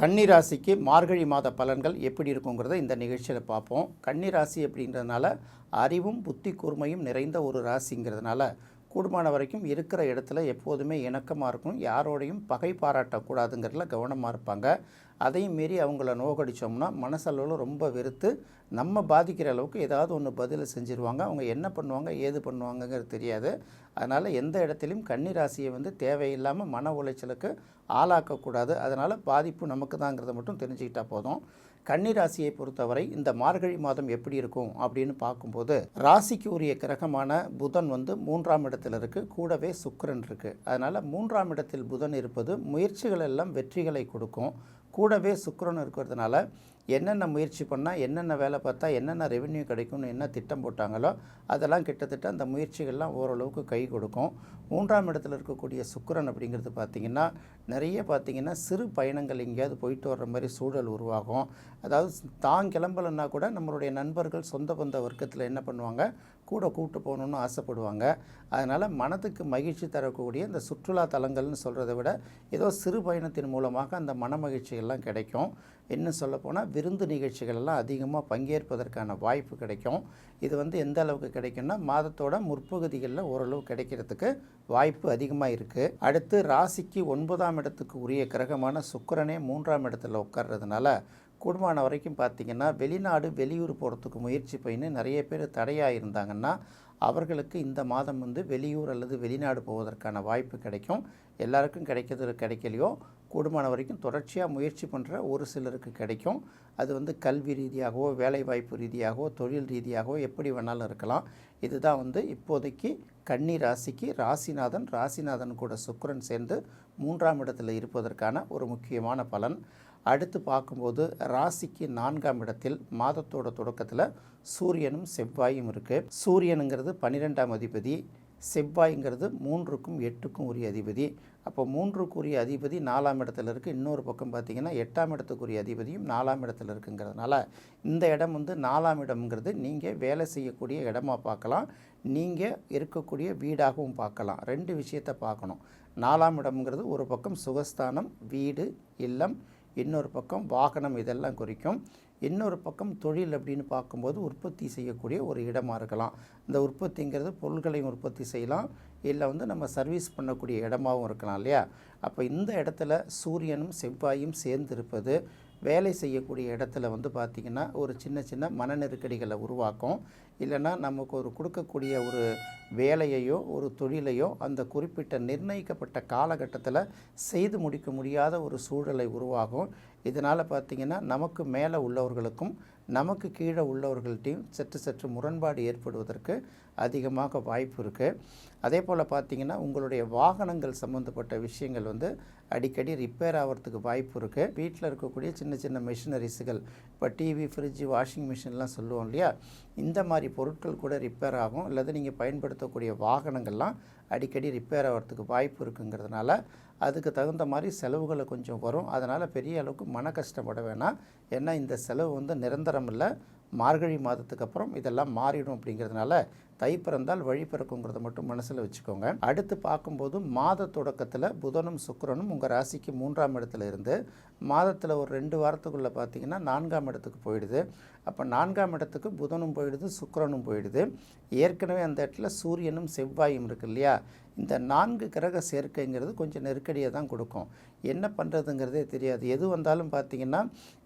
கன்னிராசிக்கு மார்கழி மாத பலன்கள் எப்படி இருக்குங்கிறத இந்த நிகழ்ச்சியில் பார்ப்போம். கன்னிராசி அப்படின்றதுனால அறிவும் புத்தி கூர்மையும் நிறைந்த ஒரு ராசிங்கிறதுனால கூடுமான வரைக்கும் இருக்கிற இடத்துல எப்போதுமே இணக்கமாக இருக்கும் யாரோடையும் பகை பாராட்டக்கூடாதுங்கிறதுல கவனமாக இருப்பாங்க. அதையும் மீறி அவங்கள நோகடித்தோம்னா மனசளவில் ரொம்ப வெறுத்து நம்ம பாதிக்கிற அளவுக்கு ஏதாவது ஒன்று பதில் செஞ்சுருவாங்க. அவங்க என்ன பண்ணுவாங்க ஏது பண்ணுவாங்கங்கிறது தெரியாது. அதனால் எந்த இடத்துலையும் கன்னி ராசியை வந்து தேவையில்லாமல் மன உளைச்சலுக்கு ஆளாக்கக்கூடாது. அதனால் பாதிப்பு நமக்கு தாங்கிறத மட்டும் தெரிஞ்சுக்கிட்டால் போதும். கன்னிராசியை பொறுத்தவரை இந்த மார்கழி மாதம் எப்படி இருக்கும் அப்படின்னு பார்க்கும்போது ராசிக்கு உரிய கிரகமான புதன் வந்து மூன்றாம் இடத்தில் இருக்குது கூடவே சுக்கரன் இருக்குது அதனால் மூன்றாம் இடத்தில் புதன் இருப்பது முயற்சிகள் எல்லாம் வெற்றிகளை கொடுக்கும். கூடவே சுக்கரன் இருக்கிறதுனால என்னென்ன முயற்சி பண்ணால் என்னென்ன வேலை பார்த்தா என்னென்ன ரெவென்யூ கிடைக்கும்னு என்ன திட்டம் போட்டாங்களோ அதெல்லாம் கிட்டத்தட்ட அந்த முயற்சிகள்லாம் ஓரளவுக்கு கை கொடுக்கும். மூன்றாம் இடத்துல இருக்கக்கூடிய சுக்கரன் அப்படிங்கிறது பார்த்திங்கன்னா நிறைய பார்த்திங்கன்னா சிறு பயணங்கள் எங்கேயாவது போயிட்டு வர்ற மாதிரி சூழல் உருவாகும். அதாவது தான் கிளம்பலைன்னா கூட நம்மளுடைய நண்பர்கள் சொந்த பந்த வர்க்கத்தில் என்ன பண்ணுவாங்க? கூட கூப்பிட்டு போகணுன்னு ஆசைப்படுவாங்க. அதனால் மனதுக்கு மகிழ்ச்சி தரக்கூடிய இந்த சுற்றுலா தலங்கள்னு சொல்கிறத விட ஏதோ சிறு பயணத்தின் மூலமாக அந்த மன மகிழ்ச்சிகள்லாம் கிடைக்கும். இன்னும் சொல்லப்போனால் விருந்து நிகழ்ச்சிகள் எல்லாம் அதிகமாக பங்கேற்பதற்கான வாய்ப்பு கிடைக்கும். இது வந்து எந்த அளவுக்கு கிடைக்கும்னா மாதத்தோட முற்பகுதிகளில் ஓரளவு கிடைக்கிறதுக்கு வாய்ப்பு அதிகமாக இருக்குது அடுத்து ராசிக்கு ஒன்பதாம் இடத்துக்கு உரிய கிரகமான சுக்கிரனே மூன்றாம் இடத்துல உட்கார்றதுனால கூடுமான வரைக்கும் பார்த்திங்கன்னா வெளிநாடு வெளியூர் போகிறதுக்கு முயற்சி பண்ணி நிறைய பேர் தடையாக இருந்தாங்கன்னா அவர்களுக்கு இந்த மாதம் வந்து வெளியூர் அல்லது வெளிநாடு போவதற்கான வாய்ப்பு கிடைக்கும். எல்லாருக்கும் கிடைக்கிறது கிடைக்கலையோ கூடுமான வரைக்கும் தொடர்ச்சியாக முயற்சி பண்ணுற ஒரு சிலருக்கு கிடைக்கும். அது வந்து கல்வி ரீதியாகவோ வேலைவாய்ப்பு ரீதியாகவோ தொழில் ரீதியாகவோ எப்படி வேணாலும் இருக்கலாம். இதுதான் வந்து இப்போதைக்கு கன்னி ராசிக்கு ராசிநாதன் ராசிநாதன் கூட சுக்கரன் சேர்ந்து மூன்றாம் இடத்தில் இருப்பதற்கான ஒரு முக்கியமான பலன். அடுத்து பார்க்கும்போது ராசிக்கு நான்காம் இடத்தில் மாதத்தோட தொடக்கத்தில் சூரியனும் செவ்வாயும் இருக்குது சூரியனுங்கிறது பன்னிரெண்டாம் அதிபதி செவ்வாய்ங்கிறது மூன்றுக்கும் எட்டுக்கும் உரிய அதிபதி. அப்போ மூன்றுக்குரிய அதிபதி நாலாம் இடத்துல இருக்குது இன்னொரு பக்கம் பார்த்திங்கன்னா எட்டாம் இடத்துக்குரிய அதிபதியும் நாலாம் இடத்துல இருக்குங்கிறதுனால இந்த இடம் வந்து நாலாம் இடம்ங்கிறது நீங்கள் வேலை செய்யக்கூடிய இடமா பார்க்கலாம். நீங்கள் இருக்கக்கூடிய வீடாகவும் பார்க்கலாம். ரெண்டு விஷயத்தை பார்க்கணும். நாலாம் இடம்ங்கிறது ஒரு பக்கம் சுகஸ்தானம் வீடு இல்லம் இன்னொரு பக்கம் வாகனம் இதெல்லாம் குறிக்கும். இன்னொரு பக்கம் தொழில் அப்படின்னு பார்க்கும்போது உற்பத்தி செய்யக்கூடிய ஒரு இடமாக இருக்கலாம். இந்த உற்பத்திங்கிறது பொருட்களையும் உற்பத்தி செய்யலாம். இல்லை வந்து நம்ம சர்வீஸ் பண்ணக்கூடிய இடமாவும் இருக்கலாம் இல்லையா? அப்போ இந்த இடத்துல சூரியனும் செவ்வாயும் சேர்ந்து இருப்பது வேலை செய்யக்கூடிய இடத்துல வந்து பார்த்திங்கன்னா ஒரு சின்ன சின்ன மன நெருக்கடிகளை உருவாக்கும். இல்லைன்னா நமக்கு ஒரு கொடுக்கக்கூடிய ஒரு வேலையையோ ஒரு தொழிலையோ அந்த குறிப்பிட்ட நிர்ணயிக்கப்பட்ட காலகட்டத்தில் செய்து முடிக்க முடியாத ஒரு சூழலை உருவாகும். இதனால் பார்த்திங்கன்னா நமக்கு மேலே உள்ளவர்களுக்கும் நமக்கு கீழே உள்ளவர்கள்ட்டையும் சற்று சற்று முரண்பாடு ஏற்படுவதற்கு அதிகமாக வாய்ப்பு இருக்குது அதே போல் பார்த்திங்கன்னா உங்களுடைய வாகனங்கள் சம்மந்தப்பட்ட விஷயங்கள் வந்து அடிக்கடி ரிப்பேர் ஆகிறதுக்கு வாய்ப்பு இருக்குது வீட்டில் இருக்கக்கூடிய சின்ன சின்ன மிஷினரிஸுகள் இப்போ டிவி ஃப்ரிட்ஜு வாஷிங் மிஷின்லாம் சொல்லுவோம் இல்லையா? இந்த மாதிரி பொருட்கள் கூட ரிப்பேர் ஆகும். அல்லது நீங்கள் பயன்படுத்தக்கூடிய வாகனங்கள்லாம் அடிக்கடி ரிப்பேர் ஆகிறதுக்கு வாய்ப்பு இருக்குங்கிறதுனால அதுக்கு தகுந்த மாதிரி செலவுகளை கொஞ்சம் வரும். அதனால் பெரிய அளவுக்கு மன கஷ்டப்பட வேணாம். ஏன்னா இந்த செலவு வந்து நிரந்தரம் இல்லை மார்கழி மாதத்துக்கு அப்புறம் இதெல்லாம் மாறிடும் அப்படிங்கிறதுனால தை பிறந்தால் வழி பிறக்குங்கிறத மட்டும் மனசில் வச்சுக்கோங்க. அடுத்து பார்க்கும்போது மாத தொடக்கத்தில் புதனும் சுக்கரனும் உங்கள் ராசிக்கு மூன்றாம் இடத்துல இருந்து மாதத்தில் ஒரு ரெண்டு வாரத்துக்குள்ளே பார்த்தீங்கன்னா நான்காம் இடத்துக்கு போயிடுது. அப்போ நான்காம் இடத்துக்கு புதனும் போயிடுது சுக்கரனும் போயிடுது. ஏற்கனவே அந்த இடத்துல சூரியனும் செவ்வாயும் இருக்கு இல்லையா? இந்த நான்கு கிரக சேர்க்கைங்கிறது கொஞ்சம் நெருக்கடியை தான் கொடுக்கும். என்ன பண்ணுறதுங்கிறதே தெரியாது. எது வந்தாலும் பார்த்தீங்கன்னா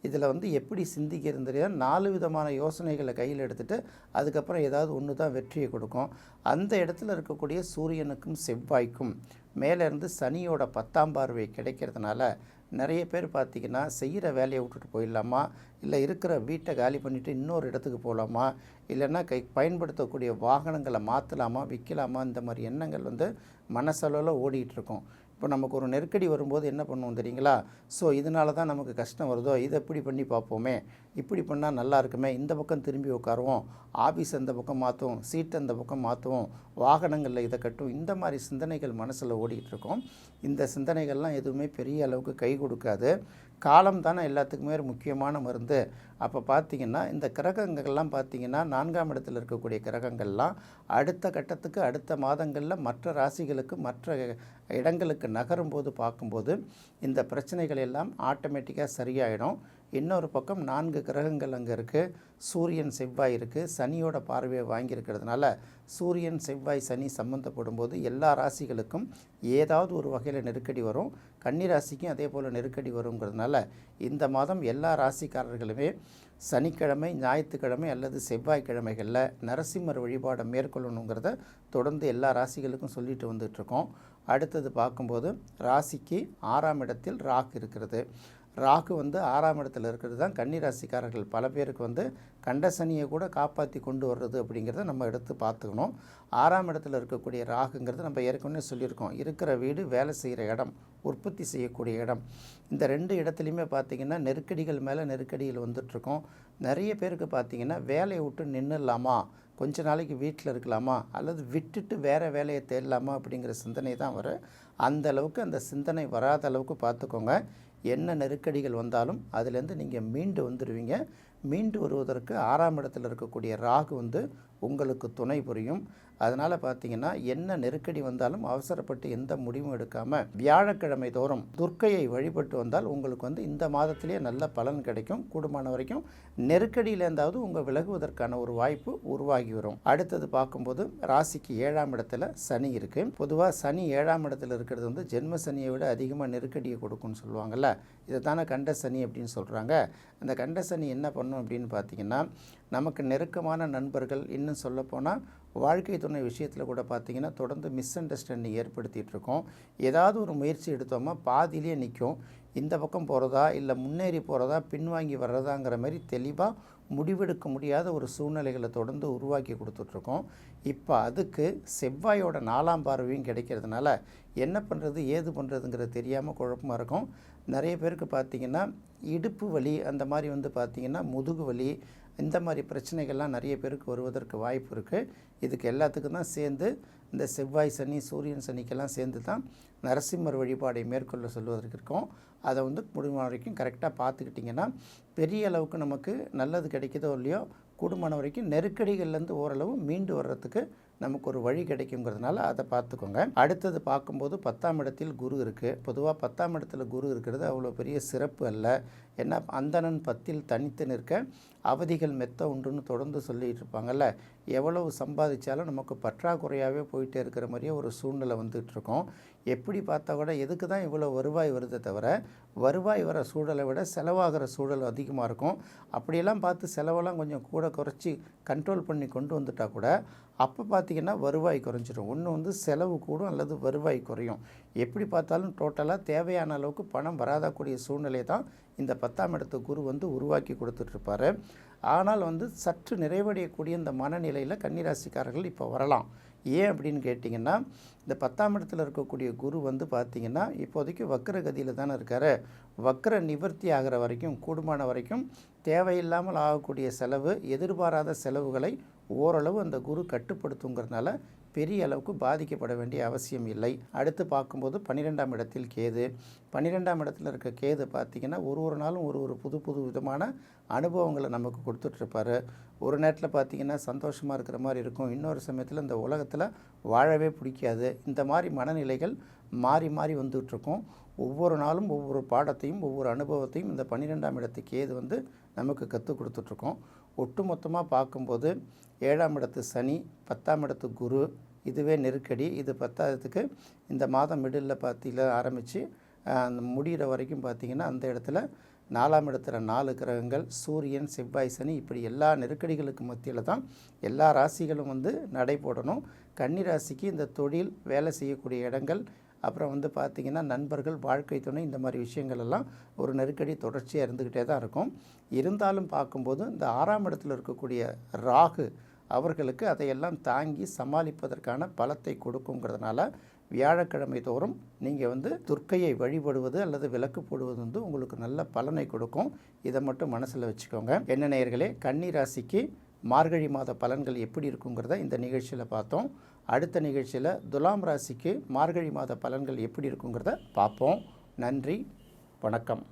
இதில் வந்து எப்படி சிந்திக்கிறது தெரியாது நாலு விதமான யோசனைகளை கையில் எடுத்துகிட்டு அதுக்கப்புறம் ஏதாவது ஒன்று தான் வெற்றி வெற்றியை கொடுக்கும். அந்த இடத்துல இருக்கக்கூடிய சூரியனுக்கும் செவ்வாய்க்கும் மேலேருந்து சனியோட பத்தாம் பார்வை கிடைக்கிறதுனால நிறைய பேர் பார்த்திங்கன்னா செய்கிற வேலையை விட்டுட்டு போயிடலாமா? இல்லை இருக்கிற வீட்டை காலி பண்ணிவிட்டு இன்னொரு இடத்துக்கு போகலாமா? இல்லைன்னா கை பயன்படுத்தக்கூடிய வாகனங்களை மாற்றலாமா விற்கலாமா? இந்த மாதிரி எண்ணங்கள் வந்து மனசளவில் ஓடிக்கிட்டு இருக்கும். இப்போ நமக்கு ஒரு நெருக்கடி வரும்போது என்ன பண்ணுவோம் தெரியுங்களா? ஸோ இதனால தான் நமக்கு கஷ்டம் வருதோ? இதை இப்படி பண்ணி பார்ப்போமே. இப்படி பண்ணால் நல்லா இருக்குமே? இந்த பக்கம் திரும்பி உட்காருவோம். ஆஃபீஸ் அந்த பக்கம் மாற்றுவோம் சீட் அந்த பக்கம் மாற்றுவோம் வாகனங்களில் இதை கட்டும் இந்த மாதிரி சிந்தனைகள் மனசில் ஓடிக்கிட்டு இருக்கோம். இந்த சிந்தனைகள்லாம் எதுவுமே பெரிய அளவுக்கு கை கொடுக்காது. காலம் தானே எல்லாத்துக்குமே ஒரு முக்கியமான மருந்து. அப்போ பார்த்தீங்கன்னா இந்த கிரகங்கள்லாம் பார்த்தீங்கன்னா நான்காம் இடத்தில் இருக்கக்கூடிய கிரகங்கள்லாம் அடுத்த கட்டத்துக்கு அடுத்த மாதங்களில் மற்ற ராசிகளுக்கு மற்ற இடங்களுக்கு நகரும் போது பார்க்கும்போது இந்த பிரச்சனைகள் எல்லாம் ஆட்டோமேட்டிக்காக சரியாயிடும். இன்னொரு பக்கம் நான்கு கிரகங்கள் அங்கே இருக்குது சூரியன் செவ்வாய் இருக்குது சனியோட பார்வையை வாங்கியிருக்கிறதுனால சூரியன் செவ்வாய் சனி சம்மந்தப்படும் போது எல்லா ராசிகளுக்கும் ஏதாவது ஒரு வகையில் நெருக்கடி வரும். கன்னி ராசிக்கும் அதே போல் நெருக்கடி வருங்கிறதுனால இந்த மாதம் எல்லா ராசிக்காரர்களுமே சனிக்கிழமை ஞாயிற்றுக்கிழமை அல்லது செவ்வாய்க்கிழமைகளில் நரசிம்மர் வழிபாடை மேற்கொள்ளணுங்கிறத தொடர்ந்து எல்லா ராசிகளுக்கும் சொல்லிட்டு வந்துட்டுருக்கோம். அடுத்தது பார்க்கும்போது ராசிக்கு ஆறாம் இடத்தில் ராக் இருக்கிறது. ராகு வந்து ஆறாம் இடத்துல இருக்கிறது தான். கன்னி ராசிக்காரர்கள் பல பேருக்கு வந்து கண்டசனியை கூட காப்பாற்றி கொண்டு வர்றது அப்படிங்கிறத நம்ம எடுத்து பார்த்துக்கணும். ஆறாம் இடத்துல இருக்கக்கூடிய ராகுங்கிறது நம்ம ஏற்கனவே சொல்லியிருக்கோம். இருக்கிற வீடு வேலை செய்கிற இடம் உற்பத்தி செய்யக்கூடிய இடம். இந்த ரெண்டு இடத்துலையுமே பார்த்திங்கன்னா நெருக்கடிகள் மேலே நெருக்கடிகள் வந்துட்டுருக்கோம். நிறைய பேருக்கு பார்த்திங்கன்னா வேலையை விட்டு நின்றுடலாமா கொஞ்ச நாளைக்கு வீட்டில் இருக்கலாமா? அல்லது விட்டுட்டு வேறு வேலையை தேடலாமா அப்படிங்கிற சிந்தனை தான் வரும். அந்த அளவுக்கு அந்த சிந்தனை வராத அளவுக்கு பார்த்துக்கோங்க. என்ன நெருக்கடிகள் வந்தாலும் அதுலேருந்து நீங்கள் மீண்டு வந்துடுவீங்க. மீண்டு வருவதற்கு ஆறாம் இடத்தில் இருக்கக்கூடிய ராகு வந்து உங்களுக்கு துணை புரியும். அதனால் பார்த்தீங்கன்னா என்ன நெருக்கடி வந்தாலும் அவசரப்பட்டு எந்த முடிவும் எடுக்காமல் வியாழக்கிழமை தோறும் துர்க்கையை வழிபட்டு வந்தால் உங்களுக்கு வந்து இந்த மாதத்திலேயே நல்ல பலன் கிடைக்கும். கூடுமான வரைக்கும் நெருக்கடியிலேருந்தாவது உங்கள் விலகுவதற்கான ஒரு வாய்ப்பு உருவாகி வரும். அடுத்தது பார்க்கும்போது ராசிக்கு ஏழாம் இடத்துல சனி இருக்குது பொதுவாக சனி ஏழாம் இடத்துல இருக்கிறது வந்து ஜென்ம சனியை விட அதிகமாக நெருக்கடியை கொடுக்கும்னு சொல்லுவாங்கள்ல இதை தானே கண்டசனி அப்படின்னு சொல்கிறாங்க அந்த கண்டசனி என்ன பண்ணும் அப்படின்னு பார்த்தீங்கன்னா நமக்கு நெருக்கமான நண்பர்கள் இன்னும் சொல்லப்போனால் வாழ்க்கை துணை விஷயத்தில் கூட பார்த்திங்கன்னா தொடர்ந்து மிஸ் அண்டர்ஸ்டாண்டிங் ஏற்படுத்திகிட்டு இருக்கோம். ஏதாவது ஒரு முயற்சி எடுத்தோமா பாதியிலே நிற்கும். இந்த பக்கம் போகிறதா இல்லை முன்னேறி போகிறதா பின்வாங்கி வர்றதாங்கிற மாதிரி தெளிவாக முடிவெடுக்க முடியாத ஒரு சூழ்நிலைகளை தொடர்ந்து உருவாக்கி கொடுத்துட்ருக்கோம் இப்போ அதுக்கு செவ்வாயோட நாலாம் பார்வையும் கிடைக்கிறதுனால என்ன பண்ணுறது ஏது பண்ணுறதுங்கிறது தெரியாமல் குழப்பமாக இருக்கும். நிறைய பேருக்கு பார்த்திங்கன்னா இடுப்பு வலி அந்த மாதிரி வந்து பார்த்திங்கன்னா முதுகு வலி இந்த மாதிரி பிரச்சனைகள்லாம் நிறைய பேருக்கு வருவதற்கு வாய்ப்பு இருக்குது இதுக்கு எல்லாத்துக்கும் தான் சேர்ந்து இந்த செவ்வாய் சனி சூரியன் சனிக்கெல்லாம் சேர்ந்து தான் நரசிம்மர் வழிபாடை மேற்கொள்ள சொல்வதற்கு இருக்கும். அதை வந்து முடிவு வரைக்கும் கரெக்டாக பார்த்துக்கிட்டிங்கன்னா பெரிய அளவுக்கு நமக்கு நல்லது கிடைக்குதோ இல்லையோ கூடுமான வரைக்கும் நெருக்கடிகள்லேருந்து ஓரளவு மீண்டு வர்றதுக்கு நமக்கு ஒரு வழி கிடைக்குங்கிறதுனால அதை பார்த்துக்கோங்க. அடுத்தது பார்க்கும்போது பத்தாம் இடத்தில் குரு இருக்குது பொதுவாக பத்தாம் இடத்துல குரு இருக்கிறது அவ்வளோ பெரிய சிறப்பு அல்ல. ஏன்னா அந்தணன் பத்தில் தனித்து நிற்க அவதிகள் மெத்த உண்டுன்னு தொடர்ந்து சொல்லிகிட்டு இருப்பாங்கல்ல. எவ்வளவு சம்பாதிச்சாலும் நமக்கு பற்றாக்குறையாகவே போயிட்டே இருக்கிற மாதிரியே ஒரு சூழ்நிலை வந்துகிட்டு இருக்கோம். எப்படி பார்த்தா கூட எதுக்கு தான் இவ்வளோ வருவாய் வருதே தவிர வருவாய் வர சூழலை விட செலவாகிற சூழல் அதிகமாக இருக்கும். அப்படியெல்லாம் பார்த்து செலவெல்லாம் கொஞ்சம் கூட குறைச்சி கண்ட்ரோல் பண்ணி கொண்டு வந்துட்டால் கூட அப்போ பார்த்திங்கன்னா வருவாய் குறைஞ்சிரும். ஒன்று வந்து செலவு கூடும் அல்லது வருவாய் குறையும். எப்படி பார்த்தாலும் டோட்டலாக தேவையான அளவுக்கு பணம் வராதக்கூடிய சூழ்நிலை தான் இந்த பத்தாம் இடத்து குரு வந்து உருவாக்கி கொடுத்துட்ருப்பாரு. ஆனால் வந்து சற்று நிறைவடையக்கூடிய இந்த மனநிலையில் கன்னிராசிக்காரர்கள் இப்போ வரலாம். ஏன் அப்படின்னு கேட்டிங்கன்னா இந்த பத்தாம் இடத்துல இருக்கக்கூடிய குரு வந்து பார்த்திங்கன்னா இப்போதைக்கு வக்கர கதியில் தானே இருக்கார். வக்கர நிவர்த்தி ஆகிற வரைக்கும் கூடுமான வரைக்கும் தேவையில்லாமல் ஆகக்கூடிய செலவு எதிர்பாராத செலவுகளை ஓரளவு அந்த குரு கட்டுப்படுத்துங்கிறதுனால பெரிய அளவுக்கு பாதிக்கப்பட வேண்டிய அவசியம் இல்லை. அடுத்து பார்க்கும்போது பன்னிரெண்டாம் இடத்தில் கேது. பன்னிரெண்டாம் இடத்துல இருக்க கேது பார்த்திங்கன்னா ஒரு ஒரு நாளும் ஒரு ஒரு புது புது விதமான அனுபவங்களை நமக்கு கொடுத்துட்ருப்பாரு. ஒரு நேரத்தில் பார்த்திங்கன்னா சந்தோஷமாக இருக்கிற மாதிரி இருக்கும். இன்னொரு சமயத்தில் இந்த உலகத்தில் வாழவே பிடிக்காது. இந்த மாதிரி மனநிலைகள் மாறி மாறி வந்துகிட்ருக்கும் ஒவ்வொரு நாளும் ஒவ்வொரு பாடத்தையும் ஒவ்வொரு அனுபவத்தையும் இந்த பன்னிரெண்டாம் இடத்துக்கு ஏது வந்து நமக்கு கற்றுக் கொடுத்துட்ருக்கோம். ஒட்டுமொத்தமாக பார்க்கும்போது ஏழாம் இடத்து சனி பத்தாம் இடத்து குரு இதுவே நெருக்கடி. இது பத்தாததுக்கு இந்த மாதம் மிடில் பார்த்தியில் ஆரம்பித்து அந்த முடிகிற வரைக்கும் பார்த்திங்கன்னா அந்த இடத்துல நாலாம் இடத்துல நாலு கிரகங்கள் சூரியன் செவ்வாய் சனி இப்படி எல்லா நெருக்கடிகளுக்கு மத்தியில் தான் எல்லா ராசிகளும் வந்து நடை போடணும். கன்னி ராசிக்கு இந்த தொழில் வேலை செய்யக்கூடிய இடங்கள் அப்புறம் வந்து பார்த்திங்கன்னா நண்பர்கள் வாழ்க்கை துணை இந்த மாதிரி விஷயங்கள் எல்லாம் ஒரு நெருக்கடி தொடர்ச்சியாக இருந்துக்கிட்டே தான் இருக்கும். இருந்தாலும் பார்க்கும்போது இந்த ஆறாம் இடத்துல இருக்கக்கூடிய ராகு அவர்களுக்கு அதையெல்லாம் தாங்கி சமாளிப்பதற்கான பலத்தை கொடுக்குங்கிறதுனால வியாழக்கிழமை தோறும் நீங்கள் வந்து துர்க்கையை வழிபடுவது அல்லது விளக்கு போடுவது வந்து உங்களுக்கு நல்ல பலனை கொடுக்கும். இதை மட்டும் மனசில் வச்சுக்கோங்க. என்ன நேயர்களே கன்னி ராசிக்கு மார்கழி மாத பலன்கள் எப்படி இருக்குங்கிறத இந்த நிகழ்ச்சியில் பார்த்தோம். அடுத்த நிகழ்ச்சியில் துலாம் ராசிக்கு மார்கழி மாத பலன்கள் எப்படி இருக்குங்கிறத பார்ப்போம். நன்றி வணக்கம்.